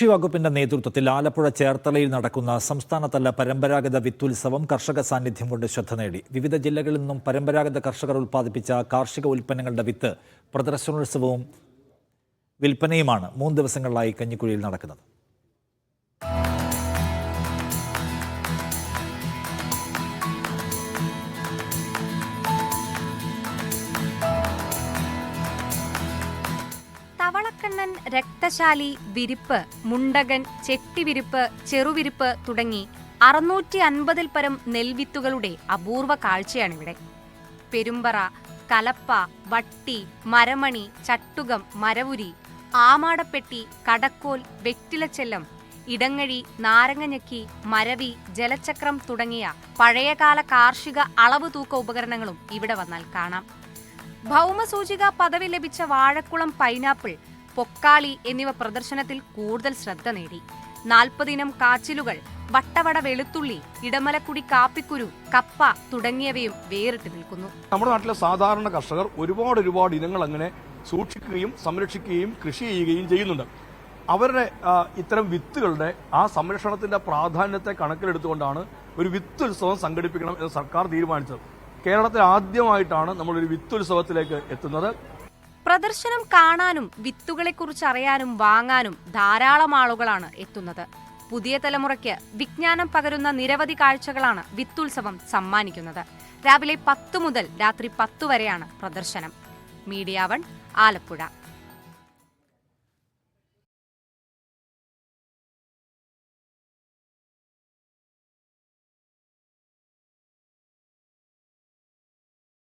കൃഷി വകുപ്പിന്റെ നേതൃത്വത്തിൽ ആലപ്പുഴ ചേർത്തലയിൽ നടക്കുന്ന സംസ്ഥാനതല പരമ്പരാഗത വിത്തുത്സവം കർഷക സാന്നിധ്യം കൊണ്ട് ശ്രദ്ധ നേടി. വിവിധ ജില്ലകളിൽ നിന്നും പരമ്പരാഗത കർഷകർ ഉൽപ്പാദിപ്പിച്ച കാർഷിക ഉൽപ്പന്നങ്ങളുടെ വിത്ത് പ്രദർശനോത്സവവും വിൽപ്പനയുമാണ് മൂന്ന് ദിവസങ്ങളിലായി കഞ്ഞിക്കുഴിയിൽ നടക്കുന്നത്. തവളക്കണ്ണൻ രക്തശാലി വിരിപ്പ് മുണ്ടകൻ ചെട്ടിവിരിപ്പ് ചെറുവിരിപ്പ് തുടങ്ങി അറുന്നൂറ്റി അൻപതിൽ പരം നെൽവിത്തുകളുടെ അപൂർവ കാഴ്ചയാണിവിടെ. പെരുമ്പറ കലപ്പ വട്ടി മരമണി ചട്ടുകം മരവുരി ആമാടപ്പെട്ടി കടക്കോൽ വെറ്റിലച്ചെല്ലം ഇടങ്ങഴി നാരങ്ങഞ്ഞക്കി മരവി ജലചക്രം തുടങ്ങിയ പഴയകാല കാർഷിക അളവ് തൂക്ക ഉപകരണങ്ങളും ഇവിടെ വന്നാൽ കാണാം. ഭൗമസൂചിക പദവി ലഭിച്ച വാഴക്കുളം പൈനാപ്പിൾ പൊക്കാളി എന്നിവ പ്രദർശനത്തിൽ കൂടുതൽ ശ്രദ്ധ നേടി. നാൽപ്പതിനം കാച്ചിലുകൾ വട്ടവട വെളുത്തുള്ളി ഇടമലക്കുടി കാപ്പിക്കുരു കപ്പ തുടങ്ങിയവയും വേറിട്ട് നിൽക്കുന്നു. നമ്മുടെ നാട്ടിലെ സാധാരണ കർഷകർ ഒരുപാട് ഒരുപാട് ഇനങ്ങൾ അങ്ങനെ സൂക്ഷിക്കുകയും സംരക്ഷിക്കുകയും കൃഷി ചെയ്യുകയും ചെയ്യുന്നുണ്ട്. അവരുടെ ഇത്തരം വിത്തുകളുടെ ആ സംരക്ഷണത്തിന്റെ പ്രാധാന്യത്തെ കണക്കിലെടുത്തുകൊണ്ടാണ് ഒരു വിത്തുത്സവം സംഘടിപ്പിക്കണം എന്ന് സർക്കാർ തീരുമാനിച്ചത്. കേരളത്തിൽ ആദ്യമായിട്ടാണ് നമ്മൾ നമ്മളൊരു വിത്തുത്സവത്തിലേക്ക് എത്തുന്നത്. പ്രദർശനം കാണാനും വിത്തുകളെക്കുറിച്ച് അറിയാനും വാങ്ങാനും ധാരാളം ആളുകളാണ് എത്തുന്നത്. പുതിയ തലമുറയ്ക്ക് വിജ്ഞാനം പകരുന്ന നിരവധി കാഴ്ചകളാണ് വിത്തുത്സവം സമ്മാനിക്കുന്നത്. രാവിലെ പത്തു മുതൽ രാത്രി പത്തു വരെയാണ് പ്രദർശനം. Media one Alappuzha.